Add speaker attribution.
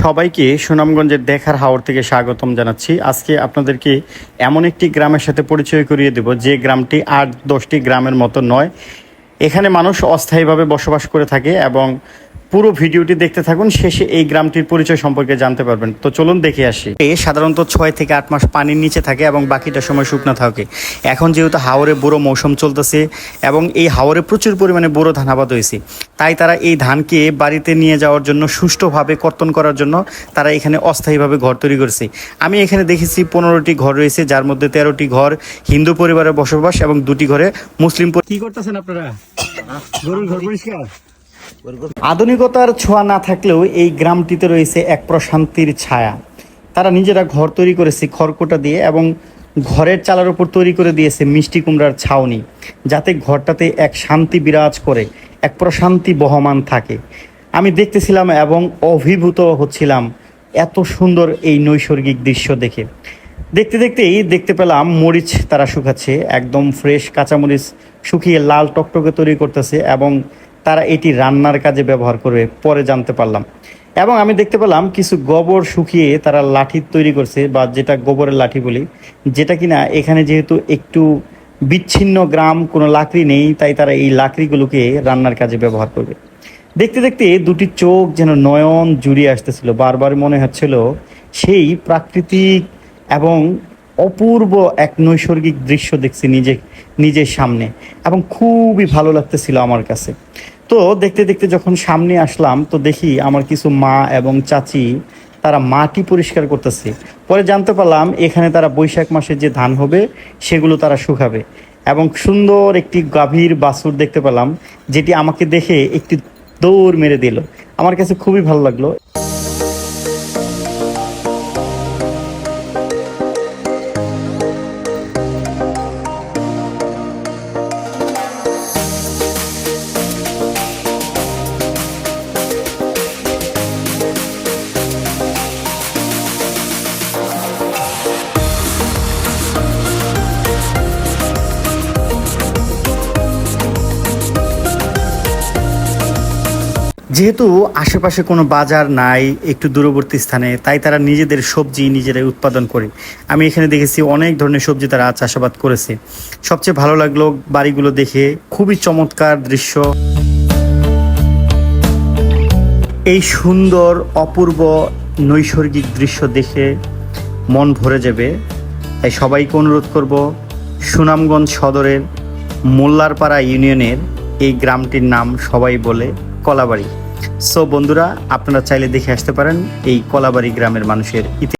Speaker 1: সবাইকে সুনামগঞ্জের দেখার হাওড় থেকে স্বাগতম জানাচ্ছি। আজকে আপনাদেরকে এমন একটি গ্রামের সাথে পরিচয় করিয়ে দেব, যে গ্রামটি আট দশটি গ্রামের মতো নয়। এখানে মানুষ অস্থায়ীভাবে বসবাস করে থাকে এবং পুরো ভিডিওটি দেখতে থাকুন শেষে এই গ্রামটির পরিচয় সম্পর্কে জানতে পারবেন। তো চলুন দেখে আসি। এ সাধারণত ছয় থেকে আট মাস পানির নিচে থাকে এবং বাকিটা সময় শুকনো থাকে। এখন যেহেতু হাওরে বুড়ো মৌসুম চলতেছে এবং এই হাওরে প্রচুর পরিমাণে বুড়ো ধান আবাদ হয়েছে তাই তারা এই ধানকে বাড়িতে নিয়ে যাওয়ার জন্য সুষ্ঠুভাবে কর্তন করার জন্য তারা এখানে অস্থায়ীভাবে ঘর তৈরি করেছে। আমি এখানে দেখেছি পনেরোটি ঘর রয়েছে যার মধ্যে তেরোটি ঘর হিন্দু পরিবারের বসবাস এবং দুটি ঘরে মুসলিম পরি- কি করতেছেন আপনারা? গরুর ঘর পরিষ্কার? আধুনিকতার ছোঁয়া না থাকলেও এই গ্রামটিতে রয়েছে এক প্রশান্তির ছায়া। তারা নিজেরা ঘর তৈরি করেছে খড়কোটা দিয়ে এবং ঘরের চালার উপর তৈরি করে দিয়েছে মিষ্টি কুমড়ার ছাউনি, যাতে ঘরটাতে এক শান্তি বিরাজ করে, এক প্রশান্তি বহমান থাকে। আমি দেখতেছিলাম এবং অভিভূত হচ্ছিলাম এত সুন্দর এই নৈসর্গিক দৃশ্য দেখে। দেখতে দেখতেই দেখতে পেলাম মরিচ তারা শুকাচ্ছে, একদম ফ্রেশ কাঁচামরিচ শুকিয়ে লাল টকটকে তৈরি করতেছে এবং তারা এটি রান্নার কাজে ব্যবহার করবে, পরে জানতে পারলাম। এবং আমি দেখতে পেলাম কিছু গোবর শুকিয়ে তারা লাঠি তৈরি করছে, বা যেটা গোবরের লাঠি বলি, যেটা কিনা এখানে যেহেতু একটু বিচ্ছিন্ন গ্রাম, কোনো লাকড়ি নেই, তাই তারা এই লাকড়িগুলোকে রান্নার কাজে ব্যবহার করবে। দেখতে দেখতে দুটি চোখ যেন নয়ন জুড়িয়ে আসতেছিল, বারবার মনে হচ্ছিল সেই প্রাকৃতিক এবং অপূর্ব এক নৈসর্গিক দৃশ্য দেখছি নিজে, নিজের সামনে, এবং খুবই ভালো লাগতেছিল আমার কাছে। তো দেখতে দেখতে যখন সামনে আসলাম, তো দেখি আমার কিছু মা এবং চাচি, তারা মাটি পরিষ্কার করতেছে। পরে জানতে পারলাম, এখানে তারা বৈশাখ মাসে যে ধান হবে, সেগুলো তারা শুকাবে। এবং সুন্দর একটি গাভীর বাছুর দেখতে পেলাম, যেটি আমাকে দেখে একটি দৌড় মেরে দিল। আমার কাছে খুবই ভালো লাগল। যেহেতু আশেপাশে কোনো বাজার নাই, একটু দূরবর্তী স্থানে, তাই তারা নিজেদের সবজি নিজেরাই উৎপাদন করে। আমি এখানে দেখেছি অনেক ধরনের সবজি তারা চাষাবাদ করেছে। সবচেয়ে ভালো লাগল বাড়িগুলো দেখে, খুবই চমৎকার দৃশ্য। এই সুন্দর, অপূর্ব, নৈসর্গিক দৃশ্য দেখে মন ভরে যাবে। তাই সবাইকে অনুরোধ করব, সুনামগঞ্জ সদরের মোল্লারপাড়া ইউনিয়নের এই গ্রামটির নাম সবাই বলে কলাবাড়ি। সো বন্ধুরা আপনারা চাইলে দেখে আসতে পারেন এই কলাবাড়ি গ্রামের মানুষের ইতিহাস।